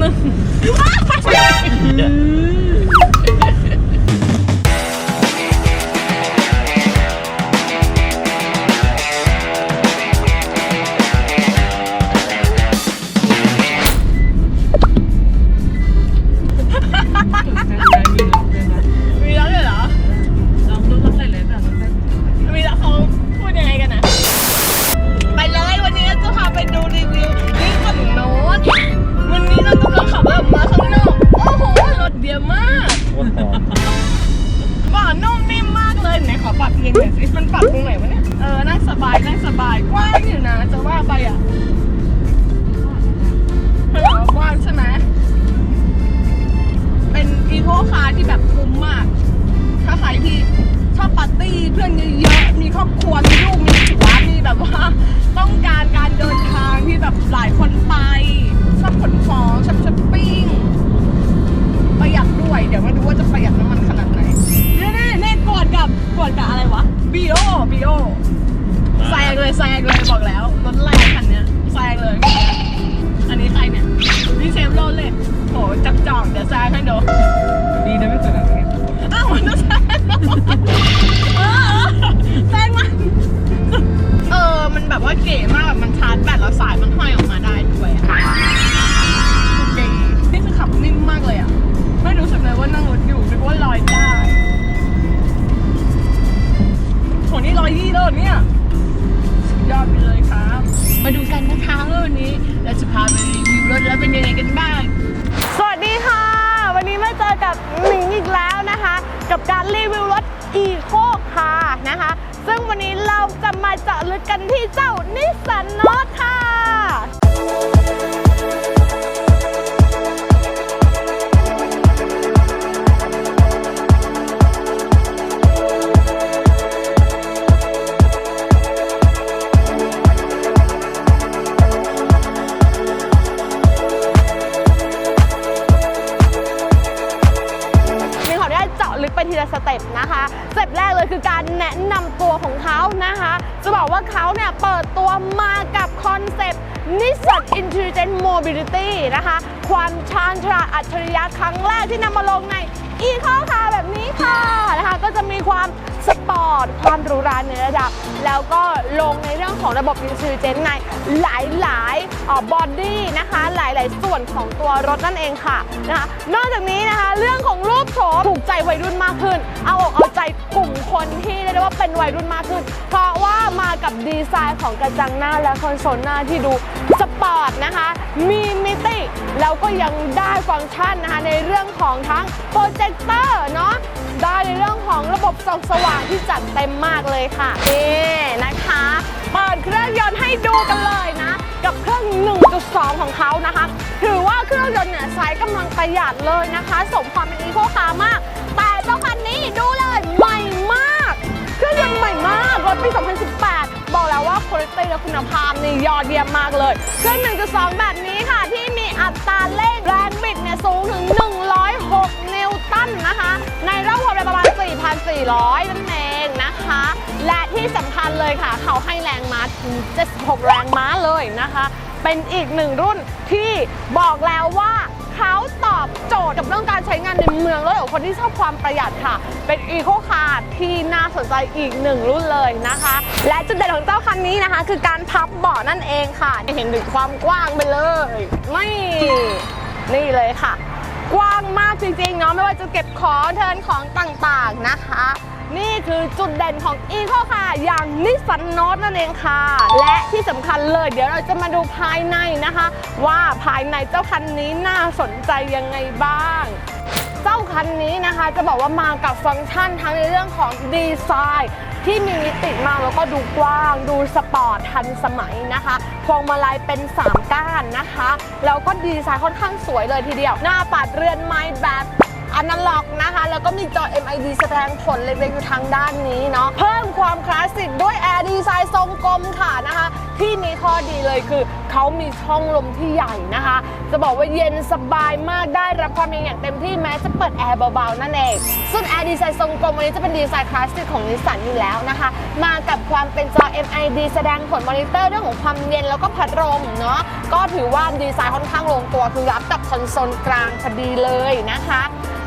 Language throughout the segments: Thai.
ห ปรับเองหน่ยสิมันปรับตรงไหนวะเนี่ย เออ นั่งสบาย นั่งสบาย กว้างอยู่นะ จะว่าไปอะเออกว้างใช่ไหม เป็นอีโคคาร์ที่แบบคุ้มมาก ถ้าใครที่ชอบปาร์ตี้เพื่อนเยอะๆ มีครอบครัว มีลูก มีผัวมีแบบ นะคะ ซึ่งวันนี้เราจะมาเจาะลึกกันที่เจ้านิสสันโนตค่ะ เนี่ยเปิดตัวมากับคอนเซปต์ Nissan Intelligent Mobility นะคะ ความชาญฉลาดอัจฉริยะครั้งแรกที่นำมาลงใน e c o Car แบบนี้ค่ะนะคะก็จะมีความสปอร์ต ความหรูหราในระดับ แล้วก็ลงในเรื่องของระบบ Intelligent ในหลายๆบอดี้นะคะ หลายๆ ส่วนของตัวรถนั่นเองค่ะนะคะนอกจากนี้นะคะ เรื่องของรูปโฉมถูกใจวัยรุ่นมากขึ้น เอาอกเอาใจก คนที่เรียกได้ว่าเป็นวัยรุ่นมากขึ้น เพราะว่ามากับดีไซน์ของกระจังหน้าและคอนโซลหน้าที่ดูสปอร์ตนะคะ มีมิติแล้วก็ยังได้ฟังก์ชันนะคะในเรื่องของทั้งโปรเจคเตอร์เนาะได้ในเรื่องของระบบส่องสว่างที่จัดเต็มมากเลยค่ะนี่นะคะเปิดเครื่องยนต์ให้ดูกันเลยนะ กับเครื่อง 1.2 ของเขานะคะ ถือว่าเครื่องยนต์เนี่ยใช้กำลังประหยัดเลยนะคะ สมความเป็นอีโคคาร์มาก แต่เจ้าคันนี้ดูเล มาก รถปี 2018 บอกแล้วว่าคุณภาพและคุณภาพนี่ยอดเยี่ยมมากเลย เครื่อง 1.2 แบบนี้ค่ะ ที่มีอัตราเร่งแรงบิดเนี่ยสูงถึง 106 นิวตันนะคะ ในรอบความเร็วประมาณ 4,400 นั่นเองนะคะ และที่สำคัญเลยค่ะ เขาให้แรงม้าถึง 76 แรงม้าเลยนะคะ เป็นอีกหนึ่งรุ่นที่บอกแล้วว่า เขาตอบโจทย์กับเรื่องการใช้งานในเมืองแล้วกับคนที่ชอบความประหยัดค่ะ เป็นอีโคคาร์ที่น่าสนใจอีกหนึ่งรุ่นเลยนะคะ และจุดเด่นของเจ้าคันนี้นะคะ คือการพับเบาะนั่นเองค่ะเห็นถึงความกว้างไปเลยนี่นี่เลยค่ะ กว้างมากจริงๆเนาะไม่ว่าจะเก็บของเทินของต่างๆนะคะ นี่คือจุดเด่นของ e c o ค่ะ อย่างนิสสันโนตนั่นเองค่ะ และที่สำคัญเลย เดี๋ยวเราจะมาดูภายในนะคะ ว่าภายในเจ้าคันนี้น่าสนใจยังไงบ้างเจ้าคันนี้นะคะจะบอกว่ามากับฟังก์ชันทั้งในเรื่องของดีไซน์ที่มีมิติมากแล้วก็ดูกว้าง ดูสปอร์ตทันสมัยนะคะพวงมาลัยเป็น 3 ก้านนะคะ แล้วก็ดีไซน์ค่อนข้างสวยเลยทีเดียว หน้าปัดเรือนไม้แบบ อนาล็อกนะคะ แล้วก็มีจอ MID แสดงผลเล็กๆอยู่ทางด้านนี้เนาะเพิ่มความคลาสสิกด้วยแอร์ดีไซน์ทรงกลมค่ะนะคะ ที่มีข้อดีเลยคือเขามีช่องลมที่ใหญ่นะคะ จะบอกว่าเย็นสบายมากได้รับความเย็นอย่างเต็มที่แม้จะเปิดแอร์เบาๆ นั่นเอง ซึ่งแอร์ดีไซน์ทรงกลมวันนี้จะเป็นดีไซน์คลาสสิกของนิสสันอยู่แล้วนะคะ มากับความเป็นจอ MID แสดงผลมอนิเตอร์เรื่องของความเย็นแล้วก็พัดลมเนาะ ก็ถือว่าดีไซน์ค่อนข้างลงตัวคือรับกับคอนโซลกลางพอดีเลยนะคะ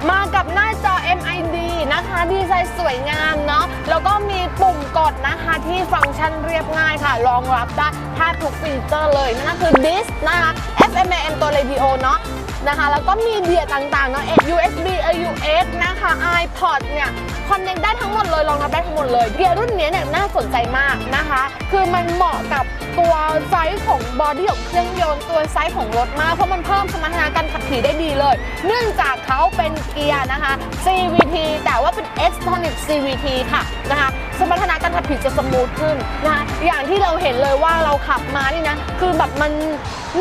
มากับหน้าจอ MID นะคะ ดีไซน์สวยงามเนาะแล้วก็มีปุ่มกดนะคะที่ฟังก์ชันเรียบง่ายค่ะรองรับได้แทบทุกฟีเจอร์เลยนั่นก็คือ DIS นะคะ FM AM ตัว radio เนาะนะคะแล้วก็มีเดียต่างๆเนาะ USB AUX นะคะ iPod เนี่ยคอนเนคได้ทั้งหมดเลยรองรับได้ทั้งหมดเลยเกียรุ่นนี้เนี่ยน่าสนใจมากนะคะ คือมันเหมาะกับ ตัวไซส์ของบอดี้ของเครื่องยนต์ตัวไซส์ของรถมาก เพราะมันเพิ่มสมรรถนะการขับขี่ได้ดีเลย เนื่องจากเขาเป็นเกียร์นะคะ CVT แต่ว่าเป็น Xtronic CVT ค่ะนะคะสมรรถนะการขับขี่จะสมูทขึ้นนะคะอย่างที่เราเห็นเลยว่าเราขับมานี่นะ คือแบบมัน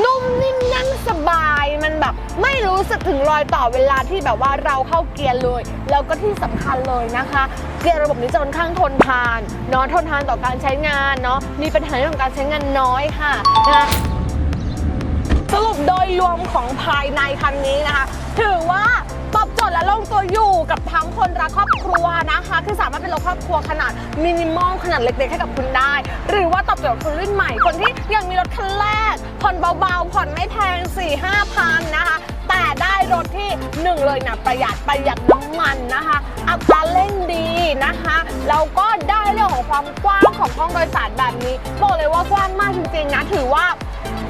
นุ่มนิ่มนั่งสบายมันแบบไม่รู้สึกถึงรอยต่อเวลาที่แบบว่าเราเข้าเกียร์เลย แล้วก็ที่สำคัญเลยนะคะ เกียร์ระบบนี้จะค่อนข้างทนทานเนาะทนทานต่อการใช้งานเนาะมีปัญหาเรื่องของการใช้งานน้อยค่ะนะสรุปโดยรวมของภายในคันนี้นะคะ ถือว่าตอบโจทย์และลงตัวอยู่กับทั้งคนรักครอบครัวนะคะ คือสามารถเป็นรถครอบครัวขนาดมินิมอลขนาดเล็กๆให้กับคุณได้ หรือว่าตอบโจทย์คนรุ่นใหม่คนที่ยังมีรถคันแรกผ่อนเบาๆผ่อนไม่แพง4 5พัน เลยนะประหยัดประหยัดน้ำมันนะคะอัตราเร่งดีนะคะแล้วก็ได้เรื่องของความกว้างของห้องโดยสารแบบนี้บอกเลยว่ากว้างมากจริงๆนะถือว่า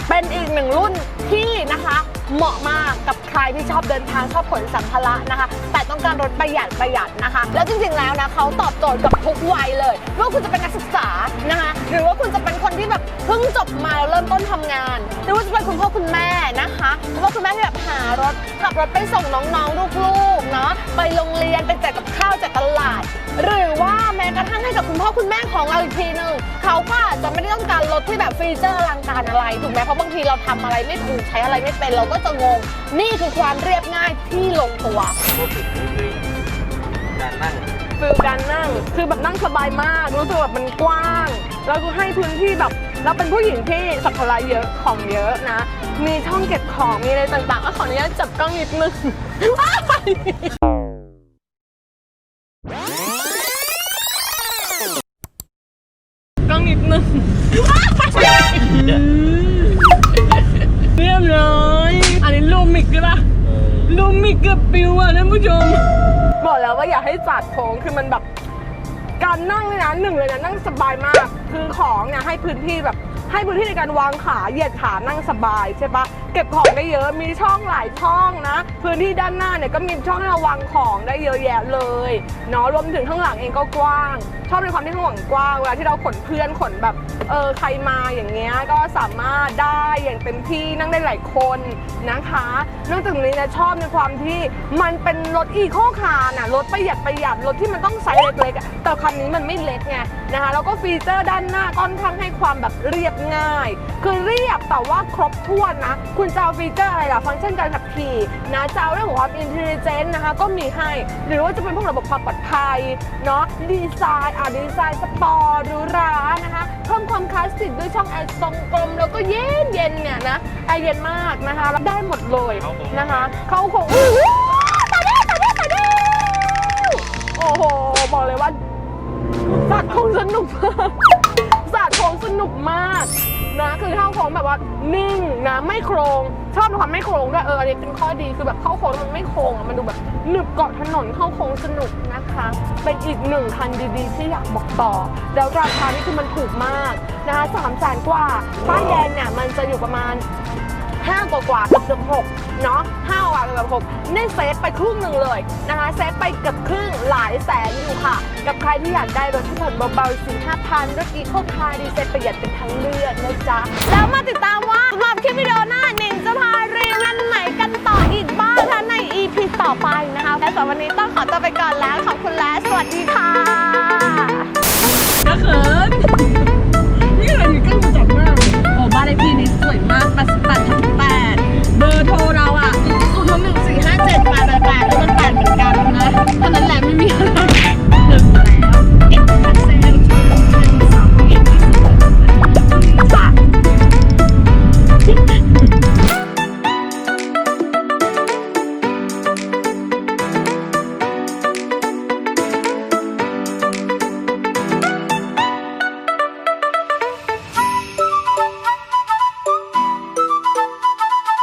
เป็นอีกหนึ่งรุ่นที่นะคะ เหมาะมากกับใครที่ชอบเดินทางชอบขนสัมภาระนะคะ แต่ต้องการรถประหยัดประหยัดนะคะ แล้วจริงๆแล้วนะเขาตอบโจทย์กับทุกวัยเลยไม่ว่าคุณจะเป็นนักศึกษานะคะ หรือว่าคุณจะเป็นคนที่แบบเพิ่งจบมาแล้วเริ่มต้นทำงาน หรือว่าจะเป็นคุณพ่อคุณแม่นะคะคุณพ่อคุณแม่ที่แบบหารถขับรถไปส่งน้องๆลูกๆเนาะไปโรงเรียนไปแจกกับข้าวแจกตลาด หรือว่าแม้กระทั่ง กับคุณพ่อคุณแม่ของเราอีกทีหนึ่งเขาก็อาจจะไม่ได้ต้องการรถที่แบบฟีเจอร์อลังการอะไรถูกไหมเพราะบางทีเราทำอะไรไม่ถูกใช้อะไรไม่เป็นเราก็จะงง นี่คือความเรียบง่ายที่ลงตัวก็ติดก็คือการนั่งฟิลการนั่ง คือแบบนั่งสบายมาก รู้สึกแบบมันกว้าง แล้วก็ให้พื้นที่แบบ เราเป็นผู้หญิงที่สัมภาระเยอะ ของเยอะนะ มีช่องเก็บของ มีอะไรต่างๆก็ขออนุญาตจับกล้องนิดนึง เกือบปิวอะท่านผู้ชม บอกแล้วว่าอย่าให้จัดโค้งคือมันแบบ การนั่งเนี่ยนะหนึ่งเลยนะนั่งสบายมาก คือของเนี่ยให้พื้นที่แบบ ให้พื้นที่ในการวางขาเหยียดขานั่งสบายใช่ปะ เก็บของได้เยอะมีช่องหลายช่องนะ พื้นที่ด้านหน้าเนี่ยก็มีช่องให้เราวางของได้เยอะแยะเลยเนาะรวมถึงข้างหลังเองก็กว้าง ชอบในความที่ข้างหลังกว้างเวลาที่เราขนเพื่อนขนแบบเออใครมาอย่างเงี้ยก็สามารถได้อย่างเต็มที่นั่งได้หลายคนนะคะ นอกจากนี้นะชอบในความที่มันเป็นรถอีโคคาร์นะรถประหยัดประหยัดรถที่มันต้องไซส์เล็กๆแต่คันนี้มันไม่เล็กไงนะคะแล้วก็ฟีเจอร์ด้านหน้าค่อนข้างให้ความแบบเรียบง่าย คือเรียบแต่ว่าครบถ้วนนะคุณจะเอาฟีเจอร์อะไรล่ะ ฟังก์ชันการขับขี่นะจะเอาเรื่องของความอินเทลเจนต์นะคะ ก็มีให้ หรือว่าจะเป็นพวกระบบความปลอดภัยเนาะดีไซน์อะดีไซน์สปอร์ตหรูหรานะคะเพิ่มความคลาสสิกด้วยช่องแอร์ทรงกลม แล้วก็เย็นเย็นๆเนี่ยนะแอร์เย็นมากนะคะรับได้หมดเลยนะคะเขาคงอู้หูตายแล้วตายแล้วตายแล้วโอ้โหบอกเลยว่าสัตว์คงสนุกมากสัตว์คงสนุกมาก นะคือเข้าโค้งแบบว่านิ่งนะไม่โครงชอบความไม่โครงด้วยเอออันนี้เป็นข้อดีคือแบบเข้าโค้งมันไม่โครงมันดูแบบหนึบเกาะถนนเข้าโค้งสนุกนะคะ เป็นอีกหนึ่งคันดีๆที่อยากบอกต่อ แล้วราคานี่คือมันถูกมากนะคะสามแสนกว่าป้ายแดงเนี่ยมันจะอยู่ประมาณ ห้ากว่ากว่าเกือบเกือบหกเนาะห้ากว่าเกือบหกนี่เซฟไปครึ่งหนึ่งเลยนะคะเซฟไปเกือบครึ่งหลายแสนอยู่ค่ะ กับใครที่อยากได้รถที่ผ่อนเบาๆสี่ห้าพันรถอีโคคาร์ดีเซลประหยัดเป็นทั้งเลือกนะจ๊ะแล้วมาติดตามว่าสำหรับคลิปวิดีโอหน้าหนิงจะพาเรียนวันไหนกันต่ออีกบ้างคะใน EP ต่อไปนะคะและสำหรับวันนี้ต้องขอตัวไปก่อนแล้วค่ะคุณแระสวัสดีค่ะ